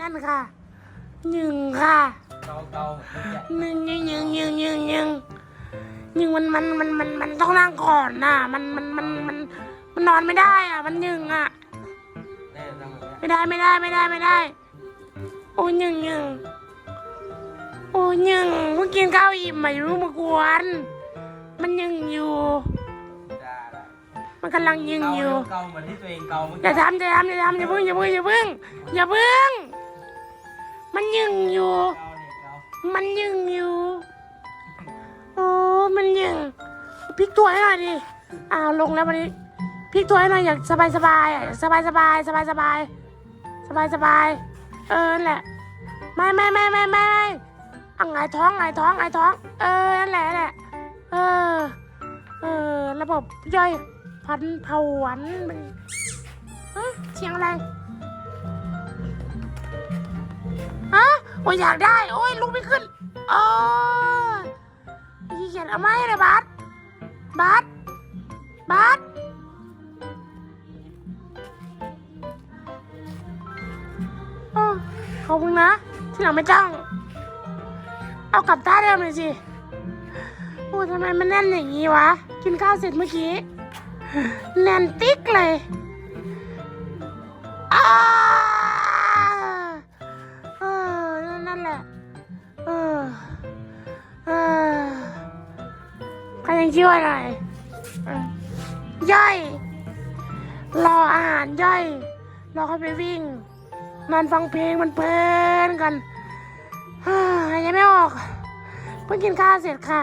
นั่นค่ะหนึ่งค่ะเกาเกาๆหนึ่งหนึ่งหนึ่งหนึ่งหนึ่งหนึ่งหนึ่งมันมันมันมันมันต้องนั่งก่อนน่ะ มันมันมันมันมันนอนไม่ได้อะ มันหนึ่งอะแน่ต้องแบบเนี้ยไม่ได้ไม่ได้ไม่ได้ไม่ได้ โอ้ยหนึ่งหนึ่งโอ้ยหนึ่งเพิ่งกินข้าวอิ่มไม่รู้มากวน มันหนึ่งอยู่ได้ได้มันกำลังยิงเกาอยู่เกาเหมือนที่ตัวเองเกาเมื่ออย่ากี้ทำอย่าทำอย่าทำอย่าพึ่งอย่าพึ่งอย่าพึ่งอย่าพึ่ง มันยิงอยู่ มันยิงอยู่ โอ้ มันยิงพลิกตัวให้หน่อยดิ อ้าวลงแล้ววันนี้พลิกตัวให้หน่อยอยากสบายสบายๆสบายสบายสบายสบายสบายสบายเออนั่นแหละ ไม่ไม่ไม่ไม่ไม่ไม่อะงายท้องหงายท้องหงายท้อง เออนั่นแหละนั่นแหละ เออ เออ ระบบย่อยพันผวนมันเสียงอะไร โอ้ยอยากได้ โอ้ยลุกไม่ขึ้นโอ้ยขี้เกียจเอาไม้เลยบาสบาสบาสขอบคุณนะ ที่หลังไม่ต้อง เอากลับท่าเดิมเลยสิโอ้ทำไมมันแน่นอย่างนี้วะ กินข้าวเสร็จเมื่อกี้ แน่นติ๊กเลย ใครยังช่วยหน่อยเออย่อยรออาหารย่อยรอเขาไปวิ่ง นอนฟังเพลงมันเพลินกันยหายใจไม่ออก เพิ่งกินข้าวเสร็จค่ะ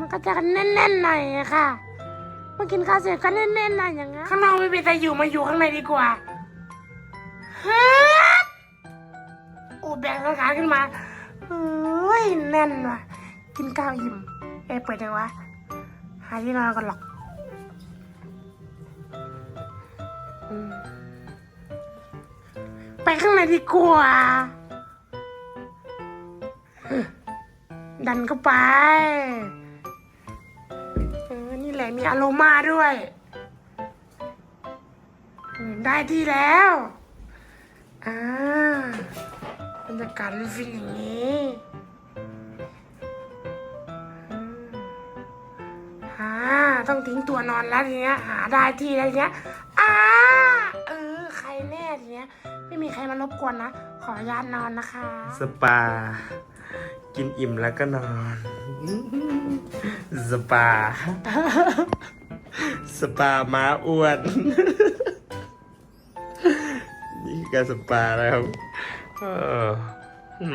มันก็จะแน่นๆหน่อยค่ะเพิ่งกินข้าวเสร็จก็แน่นๆหน่อยอย่างเงั้นข้างนอกไม่เป็นแต่อยู่มาอยู่ข้างในดีกว่า แบกขาขึ้นมาเฮ้ยแน่นว่ะ กินข้าวอิ่มเอ๊ะเปิดยังวะ หาที่นอนกันหรอกไปข้างในดีกว่า ดันเข้าไปเออนี่แหละมีอารมาด้วย ได้ที่แล้ว อ่า รรยากาศมันฟินอย่างนี้อ่าต้องทิ้งตัวนอนแล้วทีเนี้ย หาได้ที่แล้วทีเนี้ยอ่าเออ ใครแน่ทีเนี้ย ไม่มีใครมารบกวนนะ ขออนุญาตนอนนะคะ สปา กินอิ่มแล้วก็นอน สปา สปาม้าอ้วน นี่คือการสปาแล้วครับ เออ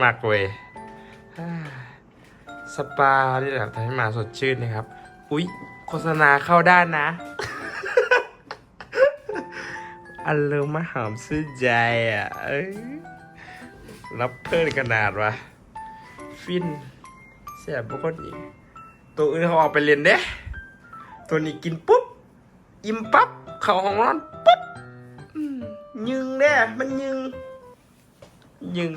มักเว้ยสปาที่แบบทำให้มาสดชื่นนะครับ อุ๊ย โฆษณาเข้าด้านนะ อันเลิมาหอมซื่อใจอะรับเพิ่นขนาดวะ ฟินแซ่บบุคนอีก ตัวอื่นเขาออกไปเรียนเด้ ตัวนี้กินปุ๊บ อิ่มปั๊บ เขาห้องนอนปุ๊บ ยึงเด้ มันยึง ยึง